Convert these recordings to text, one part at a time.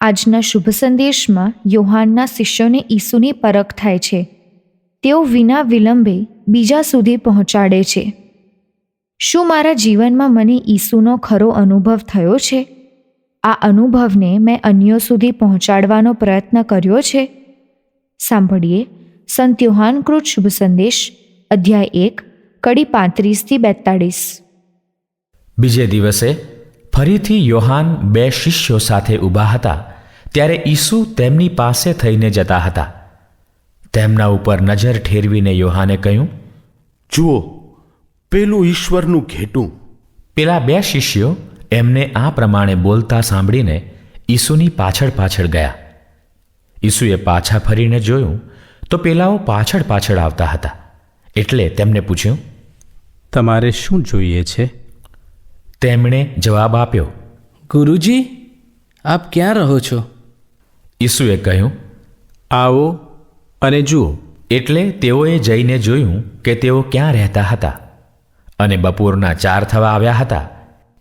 આજના શુભ સંદેશમાં યોહાનના શિષ્યોને ઈસુની પરખ થાય છે. તેઓ વિના વિલંબે બીજા સુધી પહોંચાડે છે. શું મારા જીવનમાં મને ઈસુનો ખરો અનુભવ થયો છે? આ અનુભવને મેં અન્યો સુધી પહોંચાડવાનો પ્રયત્ન કર્યો છે? સાંભળીએ સંત યોહાનકૃત શુભ સંદેશ, અધ્યાય એક, કડી પાંત્રીસથી બેતાળીસ. બીજે દિવસે ફરીથી યોહાન બે શિષ્યો સાથે ઊભા હતા. ત્યારે ઈસુ તેમની પાસે થઈને જતા હતા. તેમના ઉપર નજર ઠેરવીને યોહાને કહ્યું જુઓ પેલું ઈશ્વરનું ઘેટું. પેલા બે શિષ્યો એમને આ પ્રમાણે બોલતા સાંભળીને ઈસુની પાછળ પાછળ ગયા. ઈસુએ પાછા ફરીને જોયું તો પેલાઓ પાછળ પાછળ આવતા હતા. એટલે તેમને પૂછ્યું તમારે શું જોઈએ છે? તેમણે જવાબ આપ્યો ગુરુજી આપ ક્યાં રહો છો? ઈસુએ કહ્યું આવો અને જુઓ. એટલે તેઓએ જઈને જોયું કે તેઓ ક્યાં રહેતા હતા અને બપોરના ચાર થવા આવ્યા હતા.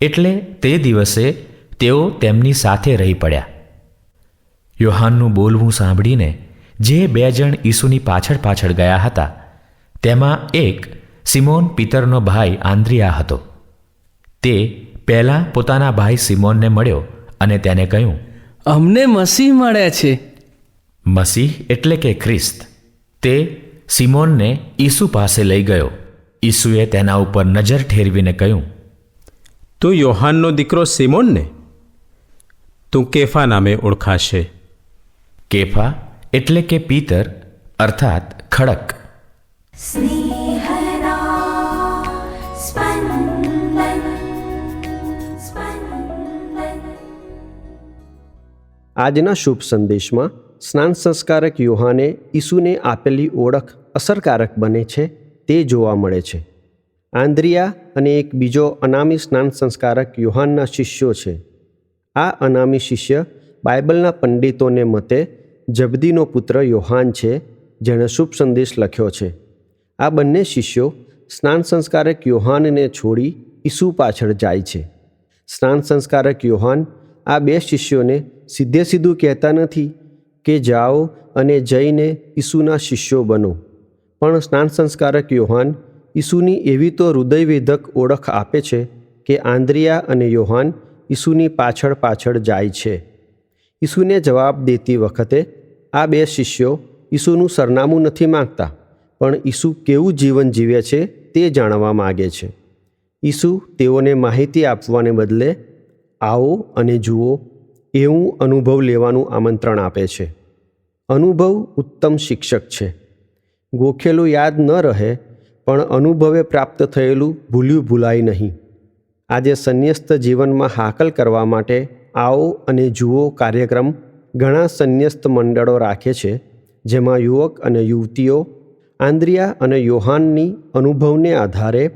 એટલે તે દિવસે તેઓ તેમની સાથે રહી પડ્યા. યોહાનનું બોલવું સાંભળીને જે બે જણ ઈસુની પાછળ પાછળ ગયા હતા તેમાં એક સિમોન પિતરનો ભાઈ આંદ્રિયા હતો. તે પહેલાં પોતાના ભાઈ સિમોનને મળ્યો અને તેને કહ્યું અમને મસીહ મળ્યા છે. મસીહ એટલે કે ખ્રિસ્ત. તે સિમોનને ઈસુ પાસે લઈ ગયો. ઈસુએ તેના ઉપર નજર ઠેરવીને કહ્યું તું યોહાનનો દીકરો સિમોનને? તું કેફા નામે ઓળખાશે. કેફા એટલે કે પિતર અર્થાત ખડક. આજના શુભ સંદેશમાં સ્નાન સંસ્કારક યુહાને ઈસુને આપેલી ઓળખ અસરકારક બને છે તે જોવા મળે છે. આંદ્રિયા અને એક બીજો અનામી સ્નાન સંસ્કારક યુહાનના શિષ્યો છે. આ અનામી શિષ્ય બાઇબલના પંડિતોને મતે જબદીનો પુત્ર યોહાન છે જેણે શુભ સંદેશ લખ્યો છે. આ બંને શિષ્યો સ્નાન સંસ્કારક યોહાનને છોડી ઈસુ પાછળ જાય છે. સ્નાન સંસ્કારક યોહાન આ બે શિષ્યોને સીધે સીધું કહેતા નથી કે જાઓ અને જઈને ઈસુના શિષ્યો બનો. પણ સ્નાન સંસ્કારક યોહાન ઈસુની એવી તો હૃદયવેધક ઓળખ આપે છે કે આંદ્રિયા અને યોહાન ઈસુની પાછળ પાછળ જાય છે. ઈસુને જવાબ દેતી વખતે આ બે શિષ્યો ઈસુનું સરનામું નથી માંગતા, પણ ઈસુ કેવું જીવન જીવે છે તે જાણવા માગે છે. ઈસુ તેઓને માહિતી આપવાને બદલે આવો અને જુઓ, એવું અનુભવ લેવાનું આમંત્રણ આપે છે. અનુભવ ઉત્તમ શિક્ષક છે. ગોખેલું યાદ ન રહે, પણ અનુભવે પ્રાપ્ત થયેલું ભૂલ્યું ભૂલાય નહીં. આજે સંન્યસ્ત જીવનમાં હાકલ કરવા માટે આવો અને જુઓ કાર્યક્રમ ઘણા સંન્યસ્ત મંડળો રાખે છે, જેમાં યુવક અને યુવતીઓ, આંદ્રિયા અને યોહાનની અનુભવને આધારે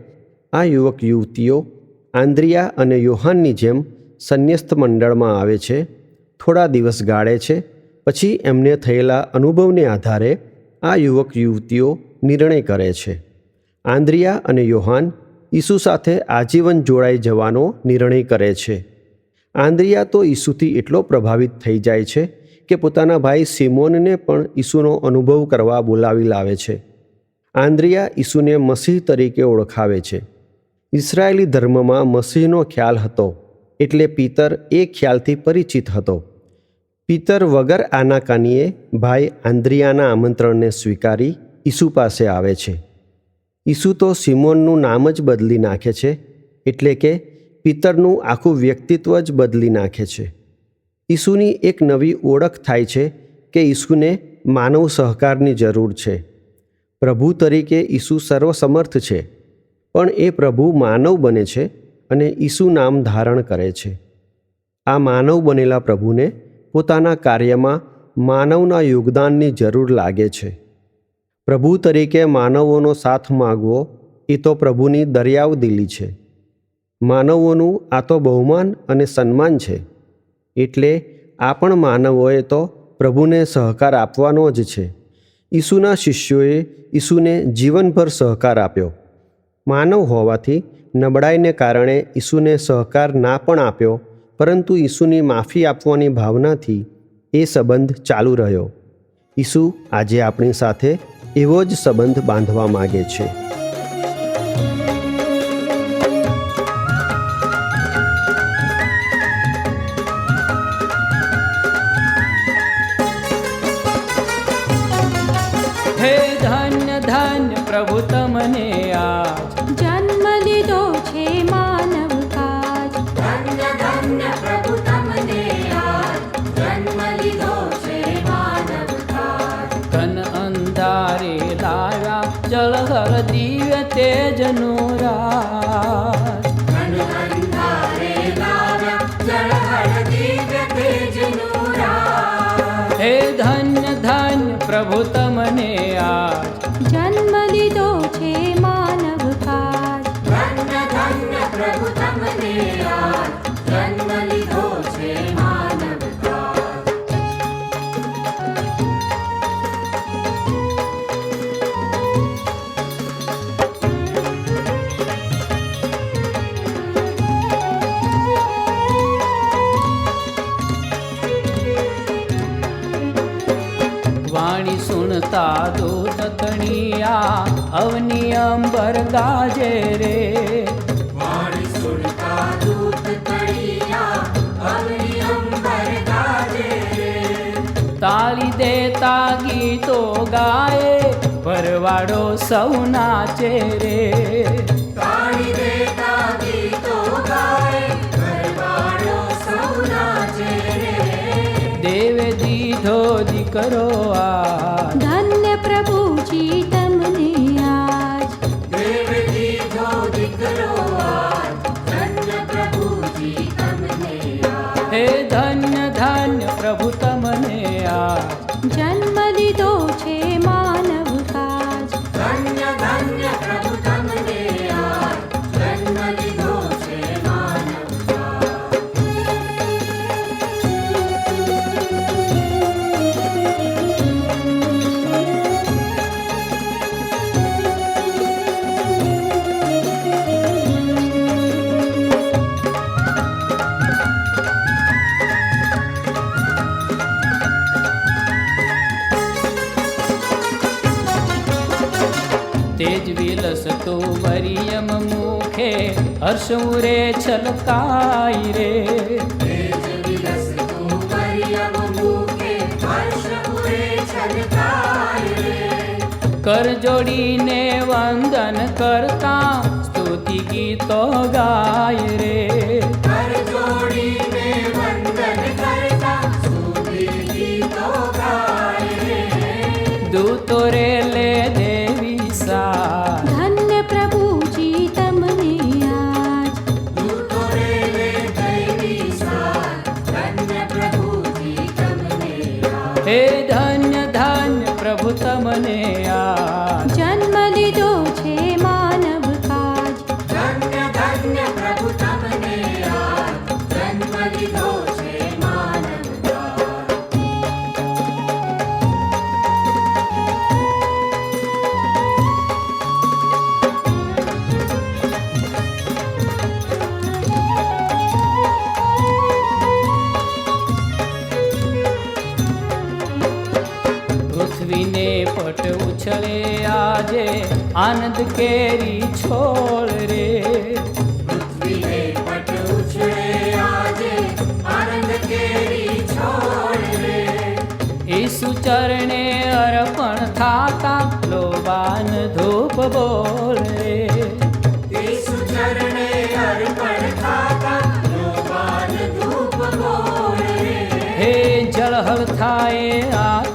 આ યુવક યુવતીઓ આંદ્રિયા અને યોહાનની જેમ સંન્યસ્ત મંડળમાં આવે છે, થોડા દિવસ ગાળે છે, પછી એમને થયેલા અનુભવને આધારે આ યુવક યુવતીઓ નિર્ણય કરે છે. આંદ્રિયા અને યોહાન ઈસુ સાથે આજીવન જોડાઈ જવાનો નિર્ણય કરે છે. આંદ્રિયા તો ઈસુથી એટલો પ્રભાવિત થઈ જાય છે કે પોતાના ભાઈ સિમોનને પણ ઈસુનો અનુભવ કરવા બોલાવી લાવે છે. આંદ્રિયા ઈસુને મસીહ તરીકે ઓળખાવે છે. ઇસરાયેલી ધર્મમાં મસીહનો ખ્યાલ હતો. એટલે પિતર એ ખ્યાલથી પરિચિત હતો. પિતર વગર આનાકાનીએ ભાઈ આંદ્રિયાના આમંત્રણને સ્વીકારી ઈસુ પાસે આવે છે. ઈસુ તો સિમોનનું નામ જ બદલી નાખે છે, એટલે કે પિતરનું આખું વ્યક્તિત્વ જ બદલી નાખે છે. ઈસુની એક નવી ઓળખ થાય છે કે ઈસુને માનવ સહકારની જરૂર છે. પ્રભુ તરીકે ઈસુ સર્વસમર્થ છે, પણ એ પ્રભુ માનવ બને છે અને ઈસુ નામ ધારણ કરે છે. આ માનવ બનેલા પ્રભુને પોતાના કાર્યમાં માનવના યોગદાનની જરૂર લાગે છે. પ્રભુ તરીકે માનવોનો સાથ માગવો એ તો પ્રભુની દરિયાવ દિલી છે. માનવોનું આ તો બહુમાન અને સન્માન છે. એટલે આ પણ માનવોએ તો પ્રભુને સહકાર આપવાનો જ છે. ઈસુના શિષ્યોએ ઈસુને જીવનભર સહકાર આપ્યો. માનવ હોવાથી નબળાઈને કારણે ઈસુને સહકાર ના પણ આપ્યો, પરંતુ ઈસુની માફી આપવાની ભાવનાથી એ સંબંધ ચાલુ રહ્યો. ઈસુ આજે આપણી સાથે એવો જ સંબંધ બાંધવા માગે છે. હે ધન્ય ધન્ય પ્રભુ તમને આજ જળહળ દિવ્ય તેજનું રાજ હે ધન્ય ધન્ય પ્રભુ તમને આજ જન્મ લીધો છે માનવ કાજ ધન્ય ધન્ય પ્રભુ તમને આજ વાણી સુણતા દૂત તણિયા અવની અંબર ગાજે રે. વાણી સુનતા દૂત તળિયા અવની અંબર ગાજે રે. તાળી દેતા ગીતો ગાય ભરવાડો સૌ નાચે રે. દીકરો આ ધન્ય પ્રભુજી તમને આજ. દેવ દીધો દીકરો આજ. ધન્ય પ્રભુજી તમને આજ. હે ધન્ય વિલસતો વરિયમ મુખે છલકાઈ રે છલકાય રે. કર જોડીને વંદન કરતા સ્તુતિ ગીતો ગાય રે આનંદ કેરી છોડ રે. ઈસુ ચરણે અર્પણ થાતા લોબાન ધૂપ બોલ રે. ઈસુ ચરણે અર્પણ થાતા લોબાન ધૂપ બોલ રે. હે જળહળ થાય આખું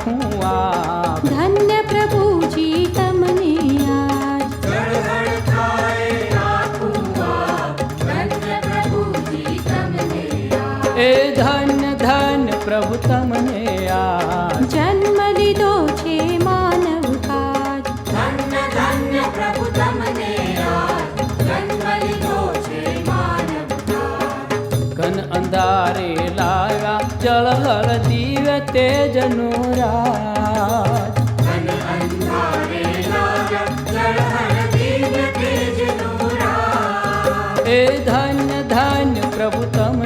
અચળ હળ દિવ તેજનો રાજ. એ ધન્ય ધન્ય પ્રભુ તમે